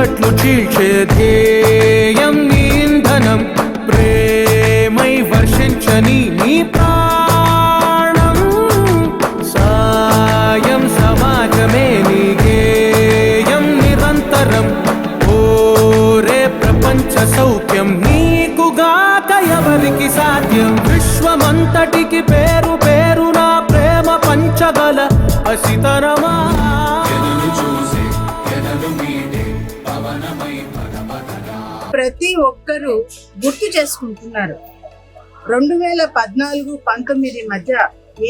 చీకట్లు చీల్చే ధ్యేయం నీ ఇంధనం ప్రేమై వర్షించని నీ ప్రాణం. సాయం సమాజమే నీ గేయం నిరంతరం. ఓరే ప్రపంచ సౌఖ్యం నీకుగాక ఎవరికి సాధ్యం? విశ్వమంతటికి పేరు పేరు నా ప్రేమ పంచగల అసితరమా? ప్రతి ఒక్కరూ గుర్తు చేసుకుంటున్నారు. రెండు వేల పద్నాలుగు పంతొమ్మిది మధ్య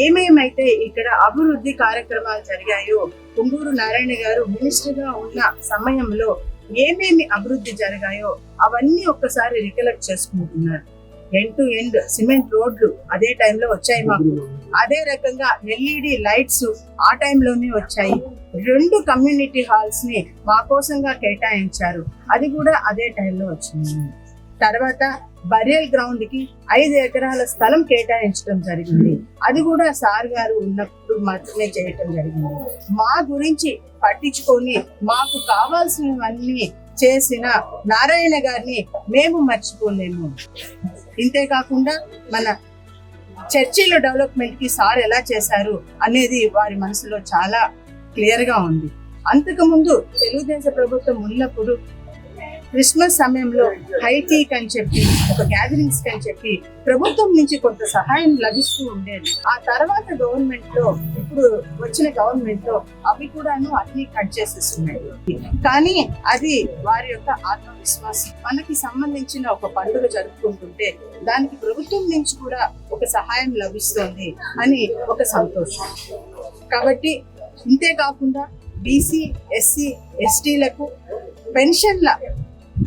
ఏమేమైతే ఇక్కడ అభివృద్ధి కార్యక్రమాలు జరిగాయో కుంగూరు నారాయణ గారు మినిస్టర్గా ఉన్న సమయంలో ఏమేమి అభివృద్ధి జరిగాయో అవన్నీ ఒక్కసారి రికలెక్ట్ చేసుకుంటున్నారు. ఎండ్ టు ఎండ్ సిమెంట్ రోడ్లు అదే టైంలో వచ్చాయి మాకు. అదే రకంగా ఎల్ఈడి లైట్స్ ఆ టైంలోనే వచ్చాయి. రెండు కమ్యూనిటీ హాల్స్ని మా కోసంగా కేటాయించారు. అది కూడా అదే టైంలో వచ్చింది. తర్వాత బరియల్ గ్రౌండ్కి ఐదు ఎకరాల స్థలం కేటాయించడం జరిగింది. అది కూడా సార్ గారు ఉన్నప్పుడు మాత్రమే చేయటం జరిగింది. మా గురించి పట్టించుకొని మాకు కావాల్సినవన్నీ చేసిన నారాయణ గారిని మేము మర్చిపోలేము. ఇంతే కాకుండా మన చర్చిల డెవలప్మెంట్కి సార్ ఎలా చేశారు అనేది వారి మనసులో చాలా క్లియర్గా ఉంది. అంతకు ముందు తెలుగుదేశం ప్రభుత్వం ఉన్నప్పుడు క్రిస్మస్ సమయంలో హైటీక్ అని చెప్పి ఒక గ్యాదరింగ్స్ అని చెప్పి ప్రభుత్వం నుంచి కొంత సహాయం లభిస్తూ ఉండేది. ఆ తర్వాత గవర్నమెంట్లో ఇప్పుడు వచ్చిన గవర్నమెంట్లో అవి కూడాను అన్ని కట్ చేసేస్తున్నాయి కానీ అది వారి యొక్క ఆత్మవిశ్వాసం. మనకి సంబంధించిన ఒక పండుగ జరుపుకుంటుంటే దానికి ప్రభుత్వం నుంచి కూడా ఒక సహాయం లభిస్తుంది అని ఒక సంతోషం. కాబట్టి ఇంతే కాకుండా బీసీ ఎస్సీ ఎస్టీలకు పెన్షన్ల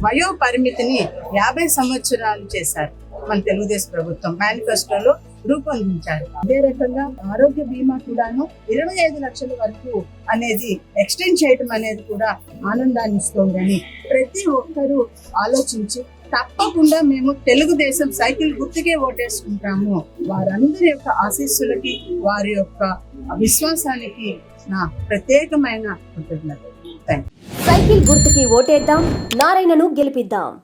వయో పరిమితిని యాభై సంవత్సరాలు చేశారు మన తెలుగుదేశం ప్రభుత్వం మేనిఫెస్టోలో రూపొందించారు. అదే రకంగా ఆరోగ్య బీమా కూడాను ఇరవై ఐదు లక్షల వరకు అనేది ఎక్స్టెండ్ చేయటం అనేది కూడా ఆనందాన్ని ఇస్తోందని ప్రతి ఒక్కరూ ఆలోచించి తప్పకుండా మేము తెలుగుదేశం సైకిల్ గుర్తుకే ఓటేసుకుంటాము. వారందరి యొక్క ఆశీస్సులకి వారి యొక్క విశ్వాసానికి నా ప్రత్యేకమైన కృతజ్ఞత థ్యాంక్ సైకిల్ గుర్తుకి ఓటేద్దాం. నారాయణను గెలిపిద్దాం.